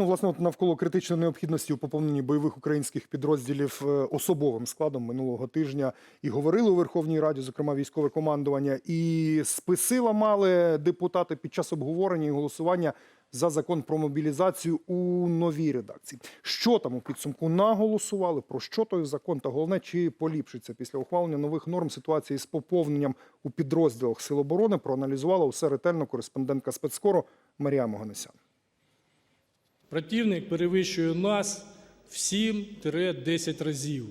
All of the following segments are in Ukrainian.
Ну, власне, от навколо критичної необхідності у поповненні бойових українських підрозділів е, особовим складом минулого тижня і говорили у Верховній Раді, зокрема військове командування, і списи ламали депутати під час обговорення і голосування за закон про мобілізацію у новій редакції. Що там у підсумку наголосували? Про що той закон? Та головне, чи поліпшиться після ухвалення нових норм ситуації з поповненням у підрозділах Сил оборони? Проаналізувала усе ретельно кореспондентка спецкору Марія Моганесян. Противник перевищує нас в 7-10 разів.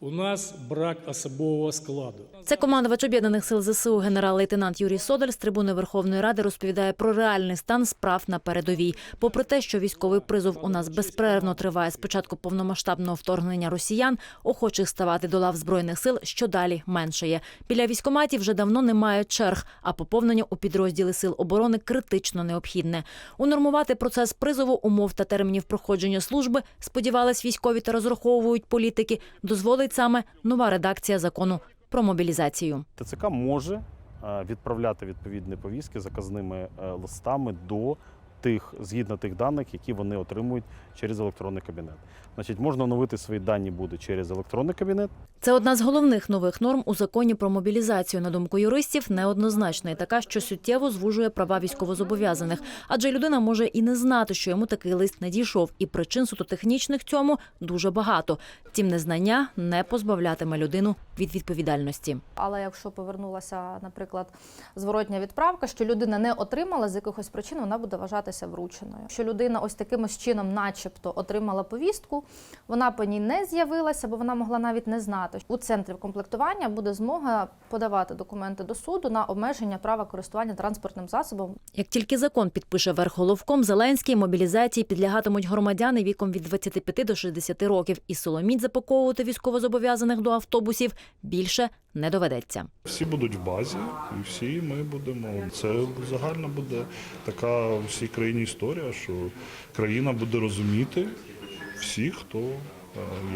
У нас брак особового складу. Це командувач об'єднаних сил ЗСУ генерал-лейтенант Юрій Содаль з трибуни Верховної Ради розповідає про реальний стан справ на передовій. Попри те, що військовий призов у нас безперервно триває з початку повномасштабного вторгнення росіян, охочих ставати до лав збройних сил щодалі меншає. Біля військоматів вже давно немає черг, а поповнення у підрозділи сил оборони критично необхідне. Унормувати процес призову, умов та термінів проходження служби, сподівались військові та розраховують політики, дозволить саме нова редакція закону про мобілізацію. ТЦК може е, відправляти відповідні повістки заказними е, листами до тих, згідно тих даних, які вони отримують через електронний кабінет. Значить, можна оновити свої дані буде через електронний кабінет, Це одна з головних нових норм у законі про мобілізацію. На думку юристів, неоднозначна і така, що суттєво звужує права військовозобов'язаних. Адже людина може і не знати, що йому такий лист не дійшов, і причин суто технічних цьому дуже багато. Втім, незнання не позбавлятиме людину від відповідальності. Але якщо повернулася, наприклад, зворотня відправка, що людина не отримала з якихось причин, вона буде вважатися врученою. Що людина ось таким чином, начебто, отримала повістку, вона по ній не з'явилася, бо вона могла навіть не знати. У центрі комплектування буде змога подавати документи до суду на обмеження права користування транспортним засобом Як тільки закон підпише верхголовком, Зеленський мобілізації підлягатимуть громадяни віком від 25 до 60 років, і соломіть запаковувати військовозобов'язаних до автобусів більше не доведеться. Всі будуть в базі, і всі ми будемо. Це загальна буде така у всій країні історія, що країна буде розуміти всіх, хто е,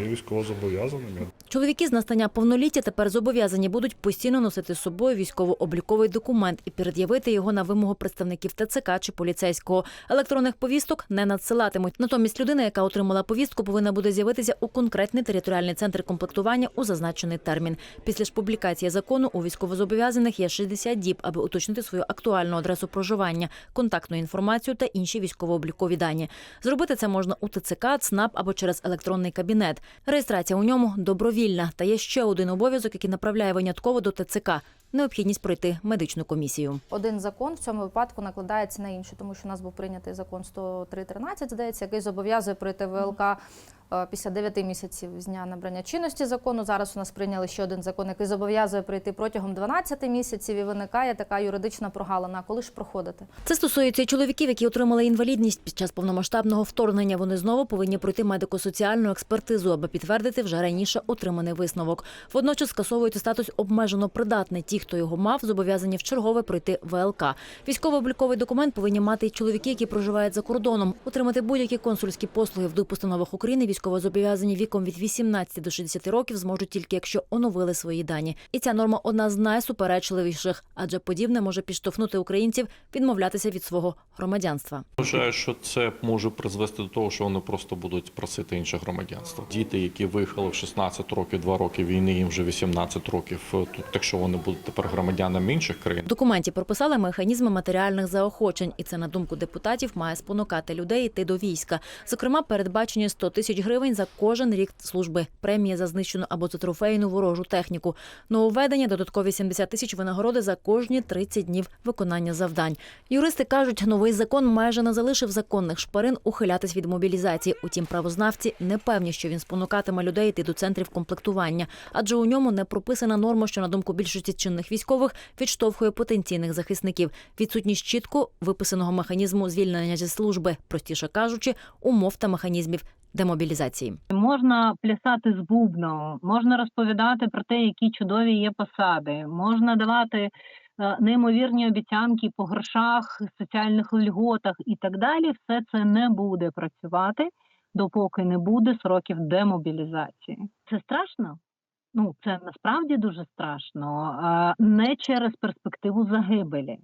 є військовозобов'язаними. Чоловіки з настання повноліття тепер зобов'язані будуть постійно носити з собою військово-обліковий документ і пред'явити його на вимогу представників ТЦК чи поліцейського. Електронних повісток не надсилатимуть. Натомість людина, яка отримала повістку, повинна буде з'явитися у конкретний територіальний центр комплектування у зазначений термін. Після ж публікації закону у військовозобов'язаних є 60 діб, аби уточнити свою актуальну адресу проживання, контактну інформацію та інші військово-облікові дані. Зробити це можна у ТЦК, ЦНАП або через електронний кабінет. Реєстрація у ньому добровільна. Та є ще один обов'язок, який направляє винятково до ТЦК – необхідність пройти медичну комісію. один закон в цьому випадку накладається на інший, тому що у нас був прийнятий закон 103.13, здається, який зобов'язує пройти ВЛК після 9 місяців з дня набрання чинності закону. Зараз у нас прийняли ще один закон, який зобов'язує пройти протягом 12 місяців, і виникає така юридична прогалина. Коли ж проходити? Це стосується чоловіків, які отримали інвалідність під час повномасштабного вторгнення. Вони знову повинні пройти медико-соціальну експертизу, аби підтвердити вже раніше отриманий висновок. Водночас скасовується статус обмежено придатний. Ті, хто його мав, зобов'язані вчергове пройти ВЛК. Військово-обліковий документ повинні мати й чоловіки, які проживають за кордоном. Отримати будь-які консульські послуги в установах України військовозобов'язані віком від 18 до 60 років зможуть тільки якщо оновили свої дані. І ця норма одна з найсуперечливіших, адже подібне може підштовхнути українців відмовлятися від свого громадянства. Вважаю, що це може призвести до того, що вони просто будуть просити інше громадянство. Діти, які виїхали в 16 років, 2 роки війни, їм вже 18 років. Тут, якщо вони будуть тепер громадянами інших країн, В документі прописали механізми матеріальних заохочень, і це на думку депутатів має спонукати людей йти до війська. Зокрема, передбачені 100 тисяч гривень за кожен рік служби, премія за знищену або за трофейну ворожу техніку. Нововведення додаткові 70 тисяч винагороди за кожні 30 днів виконання завдань. Юристи кажуть, новий закон майже не залишив законних шпарин ухилятись від мобілізації. Утім, правознавці не певні, що він спонукатиме людей йти до центрів комплектування, адже у ньому не прописана норма, що на думку більшості чинних військових відштовхує потенційних захисників. Відсутність чітко виписаного механізму звільнення зі служби, простіше кажучи, умов та механізмів демобілізації. Можна плясати з бубном, можна розповідати про те, які чудові є посади, можна давати е, неймовірні обіцянки по грошах, соціальних льготах і так далі. Все це не буде працювати, допоки не буде сроків демобілізації. Це страшно. Ну, це насправді дуже страшно. Не через перспективу загибелі,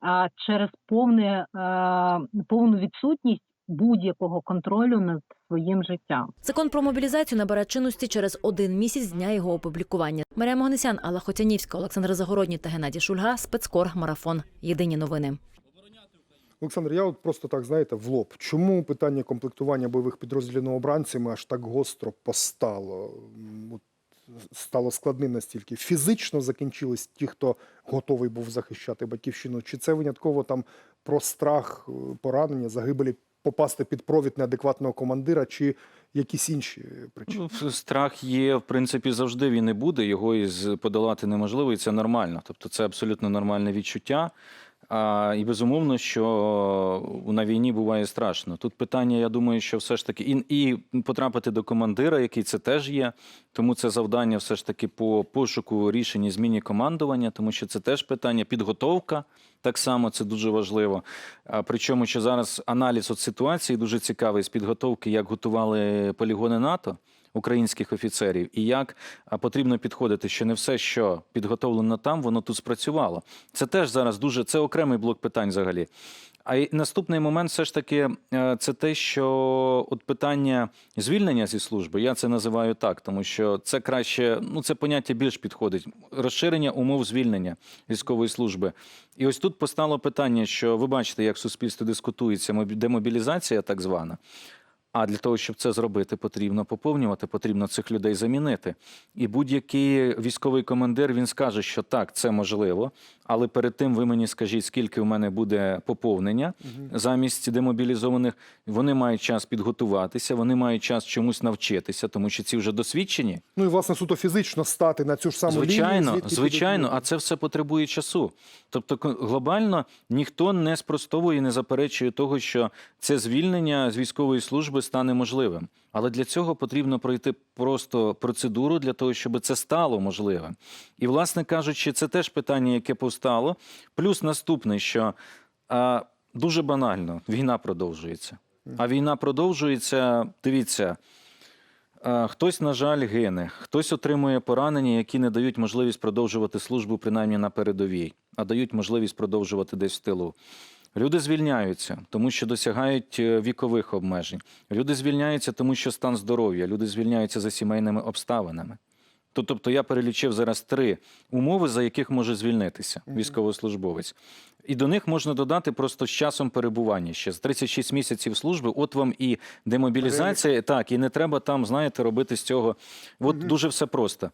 а через повне, е, повну відсутність будь-якого контролю над своїм життям. Закон про мобілізацію набере чинності через один місяць з дня його опублікування. Марія Могнесян, Алла Хотянівська, Олександр Загородній та Геннадій Шульга. Спецкор Марафон. Єдині новини. Олександр, я от просто так знаєте в лоб. Чому питання комплектування бойових підрозділів новобранцями аж так гостро постало? От стало складним настільки. Фізично закінчились ті, хто готовий був захищати батьківщину? Чи це винятково там про страх, е, поранення, загибелі попасти під провід неадекватного командира, чи якісь інші причини? Ну, страх є, в принципі, завжди він і буде. Його і подолати неможливо, і це нормально. Тобто, це абсолютно нормальне відчуття. А, і безумовно, що на війні буває страшно. Тут питання, я думаю, що все ж таки і, і потрапити до командира, який це теж є. Тому це завдання все ж таки по пошуку рішень і зміні командування, тому що це теж питання підготовка. Так само це дуже важливо. А, Причому, що зараз аналіз от ситуації дуже цікавий з підготовки, як готували полігони НАТО українських офіцерів, і як потрібно підходити, що не все, що підготовлено там, воно тут спрацювало. Це теж зараз дуже це окремий блок питань взагалі. А й наступний момент, все ж таки, е, це те, що от питання звільнення зі служби, я це називаю так, тому що це краще, ну це поняття більш підходить. Розширення умов звільнення військової служби. І ось тут постало питання, що ви бачите, як в суспільстві дискутується мобі- демобілізація, так звана. А для того, щоб це зробити, потрібно поповнювати, потрібно цих людей замінити. І будь-який військовий командир він скаже, що так, це можливо, але перед тим ви мені скажіть, скільки в мене буде поповнення замість демобілізованих. Вони мають час підготуватися, вони мають час чомусь навчитися, тому що ці вже досвідчені. Ну і власне суто фізично стати на цю ж саму Звичайно, лінію. звичайно, а це все потребує часу. Тобто, глобально ніхто не спростовує і не заперечує того, що це звільнення з військової служби стане можливим. Але для цього потрібно пройти просто процедуру для того, щоб це стало можливим. І, власне кажучи, це теж питання, яке повстало. Плюс наступне, що а, дуже банально, війна продовжується. А війна продовжується. Дивіться, Хтось, на жаль, гине, хтось отримує поранення, які не дають можливість продовжувати службу, принаймні на передовій, а дають можливість продовжувати десь в тилу. Люди звільняються, тому що досягають е, вікових обмежень. Люди звільняються, тому що стан здоров'я. Люди звільняються за сімейними обставинами. Тобто я перелічив зараз три умови, за яких може звільнитися військовослужбовець. І до них можна додати просто з часом перебування ще з 36 місяців служби. От вам і демобілізація, так, і не треба там, знаєте, робити з цього. От дуже все просто.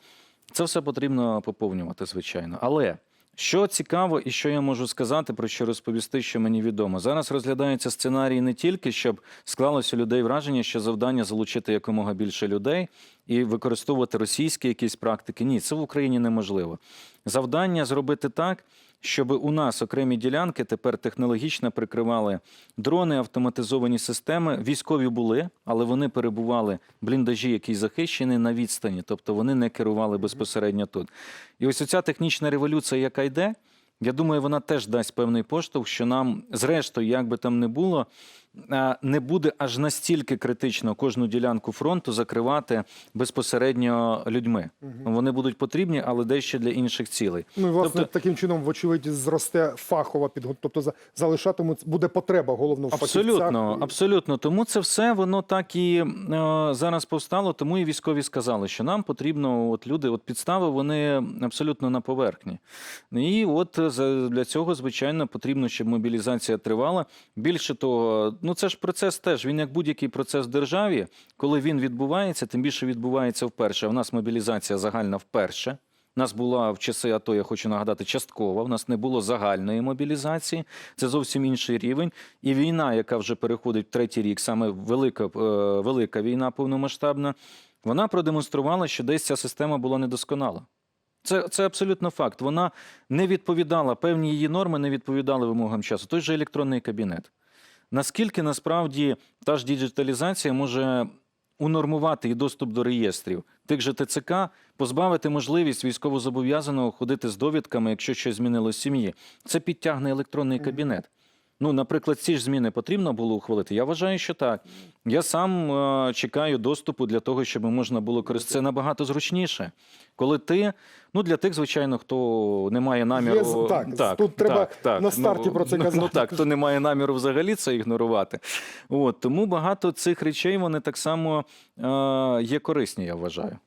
Це все потрібно поповнювати, звичайно. Але що цікаво, і що я можу сказати, про що розповісти, що мені відомо. Зараз розглядається сценарій не тільки, щоб склалося людей враження, що завдання залучити якомога більше людей і використовувати російські якісь практики. Ні, це в Україні неможливо. Завдання зробити так, щоб у нас окремі ділянки тепер технологічно прикривали дрони, автоматизовані системи. Військові були, але вони перебували бліндажі, які захищені на відстані, тобто вони не керували безпосередньо тут. І ось оця технічна революція, яка йде, я думаю, вона теж дасть певний поштовх, що нам, зрештою, як би там не було, не буде аж настільки критично кожну ділянку фронту закривати безпосередньо людьми. Вони будуть потрібні, але дещо для інших цілей. Ну і власне Тобто- таким чином, вочевидь, зросте фахова підготовка. Тобто за- залишатимуть буде потреба головно в Абсолютно, фахівцях. абсолютно. Тому це все воно так і е, зараз повстало. Тому і військові сказали, що нам потрібно, от люди, от підстави, вони абсолютно на поверхні. І от е, для цього, звичайно, потрібно, щоб мобілізація тривала. Більше того, ну це ж процес теж. Він як будь-який процес в державі, коли він відбувається, тим більше відбувається вперше. В нас мобілізація загальна вперше. У нас була в часи АТО, я хочу нагадати, часткова. У нас не було загальної мобілізації. Це зовсім інший рівень. І війна, яка вже переходить в третій рік, саме велика, е, велика війна повномасштабна, вона продемонструвала, що десь ця система була недосконала. Це, це абсолютно факт. Вона не відповідала, певні її норми не відповідали вимогам часу. Той же електронний кабінет. Наскільки насправді та ж діджиталізація може унормувати і доступ до реєстрів тих же ТЦК, позбавити можливість військовозобов'язаного ходити з довідками, якщо щось змінилось в сім'ї. Це підтягне електронний кабінет. Ну, наприклад, ці ж зміни потрібно було ухвалити. Я вважаю, що так. Я сам е, чекаю доступу для того, щоб можна було користуватися. Це набагато зручніше. Коли ти, ну для тих, звичайно, хто не має наміру. Є з- так, тут треба на старті про це ну, казати. Ну так, хто не має наміру взагалі це ігнорувати. От тому багато цих речей вони так само е, є корисні, я вважаю.